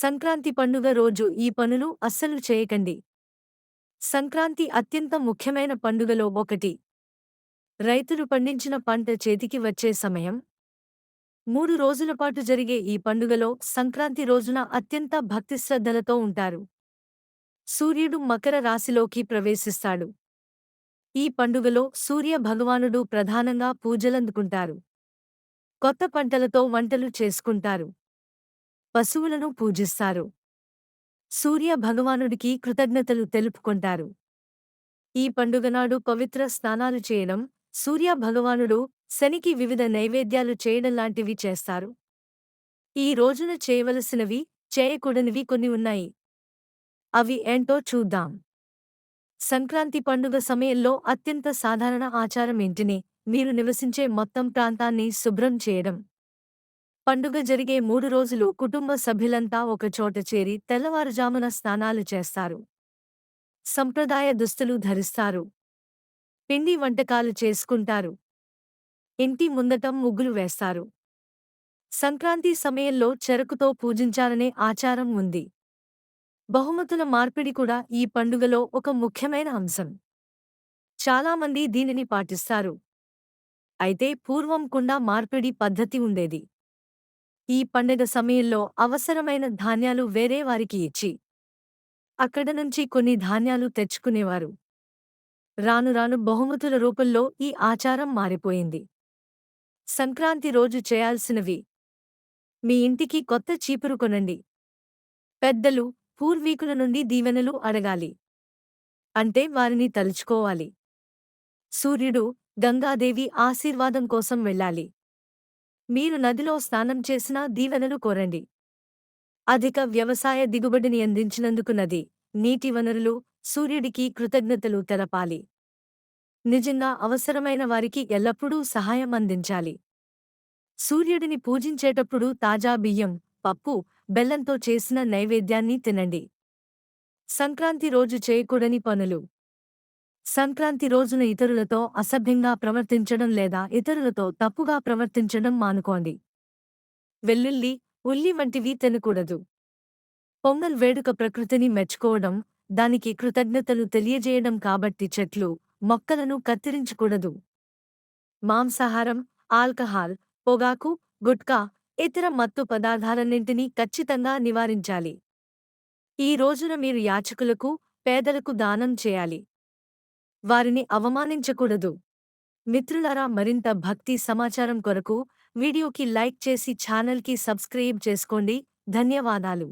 సంక్రాంతి పండుగ రోజు ఈ పనులు అస్సలు చేయకండి. సంక్రాంతి అత్యంత ముఖ్యమైన పండుగలో ఒకటి. రైతులు పండించిన పంట చేతికి వచ్చే సమయం. మూడు రోజుల పాటు జరిగే ఈ పండుగలో సంక్రాంతి రోజున అత్యంత భక్తిశ్రద్ధలతో ఉంటారు. సూర్యుడు మకర రాశిలోకి ప్రవేశిస్తాడు. ఈ పండుగలో సూర్య భగవానుడు ప్రధానంగా పూజలందుకుంటారు. కొత్త పంటలతో వంటలు చేసుకుంటారు. పశువులను పూజిస్తారు. సూర్య భగవానుడికి కృతజ్ఞతలు తెలుపుకుంటారు. ఈ పండుగనాడు పవిత్ర స్నానాలు చేయడం సూర్య భగవానుడు శనికి వివిధ నైవేద్యాలు చేయడం లాంటివి చేస్తారు. ఈ రోజున చేయవలసినవి చేయకూడనివి కొన్ని ఉన్నాయి. అవి ఏంటో చూద్దాం. సంక్రాంతి పండుగ సమయంలో అత్యంత సాధారణ ఆచారం ఏంటిని మీరు నివసించే మొత్తం ప్రాంతాన్ని శుభ్రం చేయడం. పండుగ జరిగే మూడు రోజులు కుటుంబ సభ్యులంతా ఒకచోట చేరి తెల్లవారుజామున స్నానాలు చేస్తారు. సంప్రదాయ దుస్తులు ధరిస్తారు. పిండి వంటకాలు చేసుకుంటారు. ఇంటి ముందటం ముగ్గులు వేస్తారు. సంక్రాంతి సమయంలో చెరకుతో పూజించాలనే ఆచారం ఉంది. బహుమతుల మార్పిడి కూడా ఈ పండుగలో ఒక ముఖ్యమైన అంశం. చాలామంది దీనిని పాటిస్తారు. అయితే పూర్వం కుండా మార్పిడి పద్ధతి ఉండేది. ఈ పండగ సమయంలో అవసరమైన ధాన్యాలు వేరే వారికి ఇచ్చి అక్కడ నుంచి కొన్ని ధాన్యాలు తెచ్చుకునేవారు. రాను రాను బహుమతుల రూపంలో ఈ ఆచారం మారిపోయింది. సంక్రాంతి రోజు చేయాల్సినవి మీ ఇంటికి కొత్త చీపురు కొనండి. పెద్దలు పూర్వీకుల నుండి దీవెనలు అడగాలి. అంటే వారిని తలుచుకోవాలి. సూర్యుడు గంగాదేవి ఆశీర్వాదం కోసం వెళ్ళాలి. మీరు నదిలో స్నానం చేసినా దీవెనలు కోరండి. అధిక వ్యవసాయ దిగుబడిని అందించినందుకు నది నీటి వనరులు సూర్యుడికి కృతజ్ఞతలు తెలపాలి. నిజంగా అవసరమైన వారికి ఎల్లప్పుడూ సహాయం అందించాలి. సూర్యుడిని పూజించేటప్పుడు తాజా బియ్యం పప్పు బెల్లంతో చేసిన నైవేద్యాన్ని తినండి. సంక్రాంతి రోజు చేయకూడని పనులు. సంక్రాంతి రోజున ఇతరులతో అసభ్యంగా ప్రవర్తించడం లేదా ఇతరులతో తప్పుగా ప్రవర్తించడం మానుకోండి. వెల్లుల్లి ఉల్లి వంటివి తినకూడదు. పొంగల్ వేడుక ప్రకృతిని మెచ్చుకోవడం దానికి కృతజ్ఞతలు తెలియజేయడం కాబట్టి చెట్లు మొక్కలను కత్తిరించకూడదు. మాంసాహారం ఆల్కహాల్ పొగాకు గుట్కా ఇతర మత్తు పదార్థాలన్నింటినీ ఖచ్చితంగా నివారించాలి. ఈ రోజున మీరు యాచకులకు పేదలకు దానం చేయాలి. వారిని అవమానించకూడదు. మిత్రులారా మరింత భక్తి సమాచారం కొరకు వీడియోకి లైక్ చేసి ఛానల్కి సబ్స్క్రైబ్ చేసుకోండి. ధన్యవాదాలు.